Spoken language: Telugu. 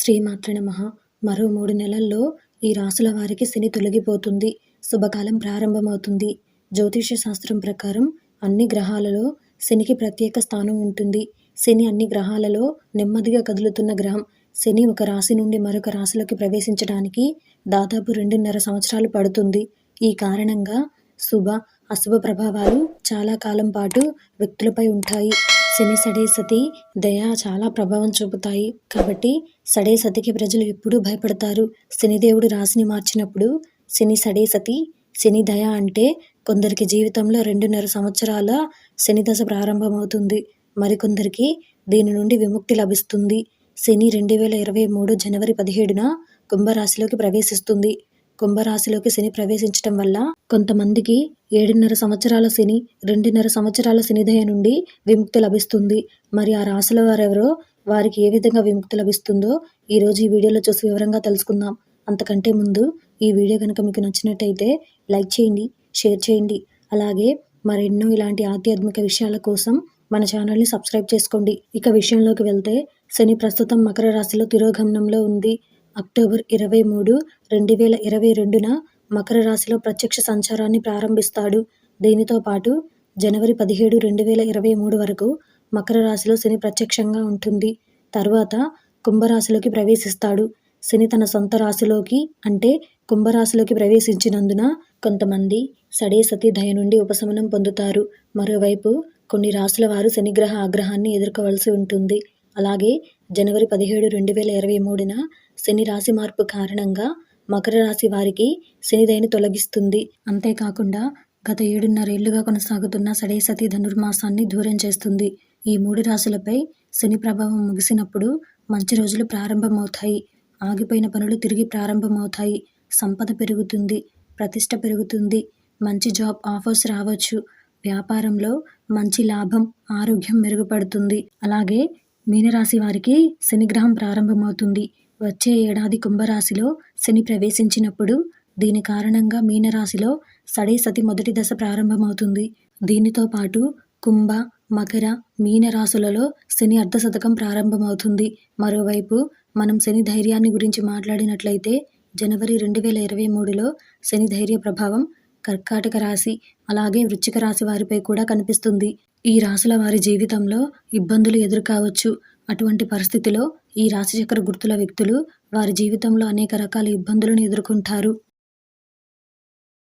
శ్రీమాత్ర నమః. మరో మూడు నెలల్లో ఈ రాసుల వారికి శని తొలగిపోతుంది. శుభకాలం ప్రారంభమవుతుంది. జ్యోతిష శాస్త్రం ప్రకారం అన్ని గ్రహాలలో శనికి ప్రత్యేక స్థానం ఉంటుంది. శని అన్ని గ్రహాలలో నెమ్మదిగా కదులుతున్న గ్రహం. శని ఒక రాశి నుండి మరొక రాశిలోకి ప్రవేశించడానికి దాదాపు రెండున్నర సంవత్సరాలు పడుతుంది. ఈ కారణంగా శుభ అశుభ ప్రభావాలు చాలా కాలం పాటు వ్యక్తులపై ఉంటాయి. శని సడే సతి దయ చాలా ప్రభావం చూపుతాయి. కాబట్టి సడే సతికి ప్రజలు ఎప్పుడూ భయపడతారు. శనిదేవుడు రాశిని మార్చినప్పుడు శని సడే సతి శని దయ అంటే కొందరికి జీవితంలో రెండున్నర సంవత్సరాల శని దశ ప్రారంభమవుతుంది. మరికొందరికి దీని నుండి విముక్తి లభిస్తుంది. శని రెండు వేల ఇరవై మూడు జనవరి పదిహేడున కుంభరాశిలోకి ప్రవేశిస్తుంది. కుంభరాశిలోకి శని ప్రవేశించటం వల్ల కొంతమందికి ఏడున్నర సంవత్సరాల శని రెండున్నర సంవత్సరాల శనిదయ నుండి విముక్తి లభిస్తుంది. మరి ఆ రాశుల వారెవరో వారికి ఏ విధంగా విముక్తి లభిస్తుందో ఈరోజు ఈ వీడియోలో చూసి వివరంగా తెలుసుకుందాం. అంతకంటే ముందు ఈ వీడియో కనుక మీకు నచ్చినట్టయితే లైక్ చేయండి షేర్ చేయండి. అలాగే మరెన్నో ఇలాంటి ఆధ్యాత్మిక విషయాల కోసం మన ఛానల్ని సబ్స్క్రైబ్ చేసుకోండి. ఇక విషయంలోకి వెళ్తే శని ప్రస్తుతం మకర రాశిలో తిరోగమనంలో ఉంది. అక్టోబర్ ఇరవై మూడు రెండు వేల ఇరవై రెండున మకర రాశిలో ప్రత్యక్ష సంచారాన్ని ప్రారంభిస్తాడు. దీనితో పాటు జనవరి పదిహేడు రెండు వేల ఇరవై మూడు వరకు మకర రాశిలో శని ప్రత్యక్షంగా ఉంటుంది. తరువాత కుంభరాశిలోకి ప్రవేశిస్తాడు. శని తన సొంత రాశిలోకి అంటే కుంభరాశిలోకి ప్రవేశించినందున కొంతమంది సడేసతి దయ నుండి ఉపశమనం పొందుతారు. మరోవైపు కొన్ని రాశుల వారు శనిగ్రహ ఆగ్రహాన్ని ఎదుర్కోవలసి ఉంటుంది. అలాగే జనవరి పదిహేడు రెండు వేల ఇరవై మూడున శని రాశి మార్పు కారణంగా మకర రాశి వారికి శనిదయని తొలగిస్తుంది. అంతేకాకుండా గత ఏడున్నరేళ్ళుగా కొనసాగుతున్న సడేసతి ధనుర్మాసాన్ని దూరం చేస్తుంది. ఈ మూడు రాశులపై శని ప్రభావం ముగిసినప్పుడు మంచి రోజులు ప్రారంభమవుతాయి. ఆగిపోయిన పనులు తిరిగి ప్రారంభమవుతాయి. సంపద పెరుగుతుంది ప్రతిష్ట పెరుగుతుంది మంచి జాబ్ ఆఫర్స్ రావచ్చు. వ్యాపారంలో మంచి లాభం ఆరోగ్యం మెరుగుపడుతుంది. అలాగే మీనరాశి వారికి శనిగ్రహం ప్రారంభమవుతుంది. వచ్చే ఏడాది కుంభరాశిలో శని ప్రవేశించినప్పుడు దీని కారణంగా మీనరాశిలో సడే సతి మొదటి దశ ప్రారంభమవుతుంది. దీనితో పాటు కుంభ మకర మీన రాశులలో శని అర్ధశతకం ప్రారంభమవుతుంది. మరోవైపు మనం శని ధైర్యాన్ని గురించి మాట్లాడినట్లయితే జనవరి రెండు వేల ఇరవై మూడులో శని ధైర్య ప్రభావం కర్కాటక రాశి అలాగే వృచ్చిక రాశి వారిపై కూడా కనిపిస్తుంది. ఈ రాశుల వారి జీవితంలో ఇబ్బందులు ఎదుర్కావచ్చు. అటువంటి పరిస్థితిలో ఈ రాశిచక్ర గుర్తుల వ్యక్తులు వారి జీవితంలో అనేక రకాల ఇబ్బందులను ఎదుర్కొంటారు.